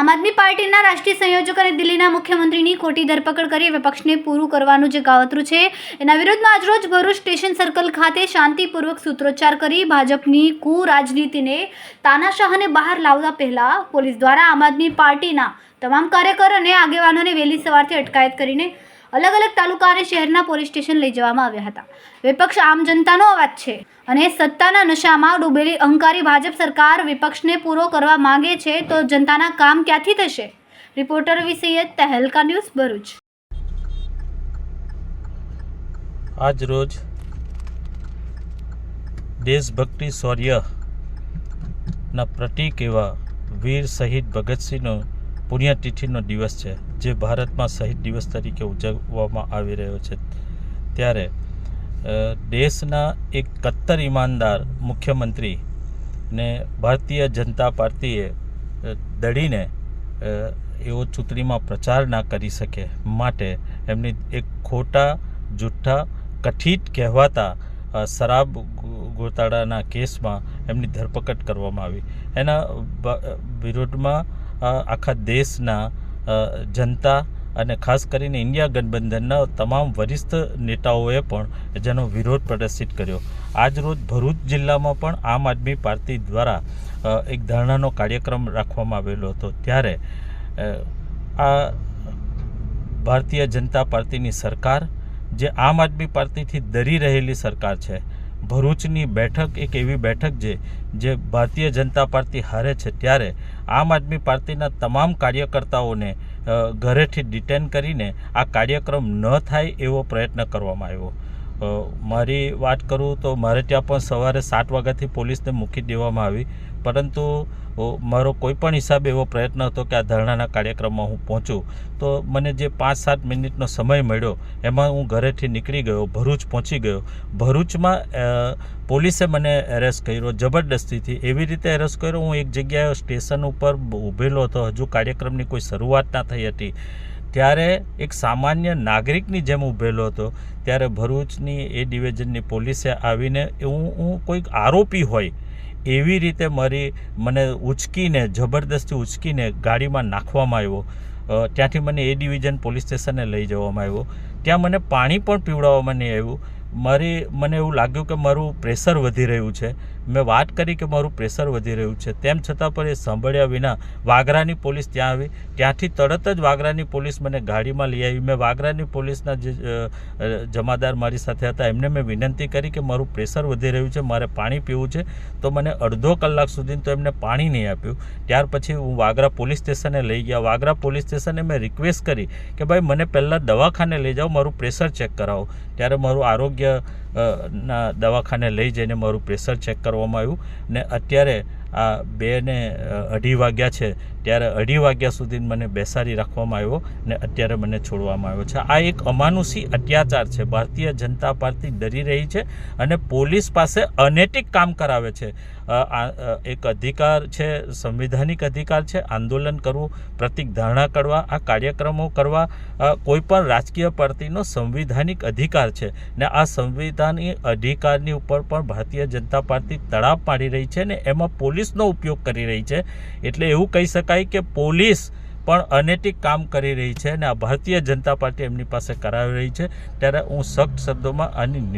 આમ આદમી પાર્ટીના રાષ્ટ્રીય સંયોજક અને દિલ્હીના મુખ્યમંત્રીની ખોટી ધરપકડ કરી વિપક્ષને પૂરું કરવાનું જે કાવતરું છે, એના વિરોધમાં આજરોજ ભરૂચ સ્ટેશન સર્કલ ખાતે શાંતિપૂર્વક સૂત્રોચ્ચાર કરી ભાજપની કુરાજનીતિને તાનાશાહને બહાર લાવતા પહેલા પોલીસ દ્વારા આમ આદમી પાર્ટીના તમામ કાર્યકર અને આગેવાનોને વહેલી સવારથી અટકાયત કરીને અલગ અલગ તાલુકા અને શહેરના પોલીસ સ્ટેશન લઈ જવામાં આવ્યા હતા. વિપક્ષ આમ જનતાનો અવાજ છે અને સત્તાના નશામાં ડૂબેલી અહંકારી ભાજપ સરકાર વિપક્ષને પૂરો કરવા માંગે છે તો જનતાના કામ ક્યાંથી થશે? રિપોર્ટર વિસૈયદ તહેલકા ન્યૂઝ ભરૂચ. આજ રોજ દેશભક્તિ શૌર્યના પ્રતીક એવા વીર શહીદ ભગતસિંહનો પુણ્યતિથિનો દિવસ છે, જે ભારતમાં શહીદ દિવસ તરીકે ઉજવવામાં આવી રહ્યો છે. ત્યારે દેશના એક કટ્ટર ઈમાનદાર મુખ્યમંત્રી ને ભારતીય જનતા પાર્ટીએ દડીને એવો ચૂંટણીમાં પ્રચાર ના કરી શકે માટે એમની એક ખોટા, જૂઠ્ઠા કથિત કહેવાતા શરાબ ગોતાડાના કેસમાં એમની ધરપકડ કરવામાં આવી. એના વિરોધમાં આખા દેશના જનતા અને ખાસ કરીને ઇન્ડિયા ગઠબંધનના તમામ વરિષ્ઠ નેતાઓએ પણ જેનો વિરોધ પ્રદર્શિત કર્યો. આજ રોજ ભરૂચ જિલ્લામાં પણ આમ આદમી પાર્ટી દ્વારા એક ધરણાનો કાર્યક્રમ રાખવામાં આવેલો હતો. ત્યારે આ ભારતીય જનતા પાર્ટીની સરકાર, જે આમ આદમી પાર્ટીથી ડરી રહેલી સરકાર છે ભરૂચની બેઠક એક એવી બેઠક છે, જે ભારતીય જનતા પાર્ટી હારે છે. ત્યારે આમ આદમી પાર્ટીના તમામ કાર્યકર્તાઓને ઘરેથી ડિટેન કરીને આ કાર્યક્રમ ન થાય એવો પ્રયત્ન કરવામાં આવ્યો. મારી વાત કરું તો મારે ત્યાં પણ સવારે સાત વાગ્યાથી પોલીસને મૂકી દેવામાં આવી. પરંતુ મારો કોઈ પણ હિસાબે એવો પ્રયત્ન હતો કે આ ધરણાના કાર્યક્રમમાં હું પહોંચું. તો મને જે પાંચ સાત મિનિટનો સમય મળ્યો, એમાં હું ઘરેથી નીકળી ગયો, ભરૂચ પહોંચી ગયો. ભરૂચમાં પોલીસે મને એરેસ્ટ કર્યો જબરદસ્તીથી. એવી રીતે એરેસ્ટ કર્યો, હું એક જગ્યાએ સ્ટેશન ઉપર ઊભેલો હતો. હજુ કાર્યક્રમની કોઈ શરૂઆત ના થઈ હતી. ત્યારે એક સામાન્ય નાગરિકની જેમ ઊભેલો હતો, ત્યારે ભરૂચની એ ડિવિઝનની પોલીસે આવીને હું હું કોઈક આરોપી હોય એવી રીતે મારી મને ઉચકીને, જબરદસ્તી ઉચકીને ગાડીમાં નાખવામાં આવ્યો. ત્યાંથી મને એ ડિવિઝન પોલીસ સ્ટેશને લઈ જવામાં આવ્યો. ત્યાં મને પાણી પણ પીવડાવવામાં નહીં આવ્યું. મારી, મને એવું લાગ્યું કે મારું પ્રેશર વધી રહ્યું છે. મેં વાત કરી કે મારું પ્રેશર વધી રહ્યું છે. તેમ છતાં પણ એ સાંભળ્યા વિના વાગરાની પોલીસ ત્યાં આવી. ત્યાંથી તરત જ વાગરાની પોલીસ મને ગાડીમાં લઈ આવી. મેં વાગરાની પોલીસના જે જમાદાર મારી સાથે હતા. એમને મેં વિનંતી કરી કે મારું પ્રેશર વધી રહ્યું છે. મારે પાણી પીવું છે. તો મને અડધો કલાક સુધી તો એમને પાણી નહીં આપ્યું. ત્યાર પછી હું વાગરા પોલીસ સ્ટેશને લઈ ગયા. વાગરા પોલીસ સ્ટેશને મેં રિક્વેસ્ટ કરી કે ભાઈ મને પહેલાં દવાખાને લઈ જાઓ. મારું પ્રેશર ચેક કરાવો. ત્યારે મારું આરોગ્ય અ, ના દવાખાને લઈ જઈને મારું પ્રેશર ચેક કરવામાં આવ્યું ને અત્યારે આ બે ને અઢી વાગ્યા છે, ત્યારે અઢી વાગ્યા સુધી મને બેસાડી રાખવામાં આવ્યો ને અત્યારે મને છોડવામાં આવ્યો છે. આ એક અમાનુષી અત્યાચાર છે. ભારતીય જનતા પાર્ટી ડરી રહી છે અને પોલીસ પાસે અનૈતિક કામ કરાવે છે. આ એક અધિકાર છે, સંવિધાનિક અધિકાર છે, આંદોલન કરવું, પ્રતિક ધારણા કરવા, આ કાર્યક્રમો કરવા કોઈપણ કોઈ પણ રાજકીય પાર્ટીનો સંવિધાનિક અધિકાર છે ને આ સંવિધાનિક અધિકારની ઉપર પણ ભારતીય જનતા પાર્ટી તળાવ પાડી રહી છે ને એમાં પોલીસનો ઉપયોગ કરી રહી છે. એટલે એવું કહી શકાય કે પોલીસ પણ અનૈતિક કામ કરી રહી છે અને આ ભારતીય જનતા પાર્ટી એમની પાસે કરાવી રહી છે. ત્યારે હું સખ્ત શબ્દોમાં આની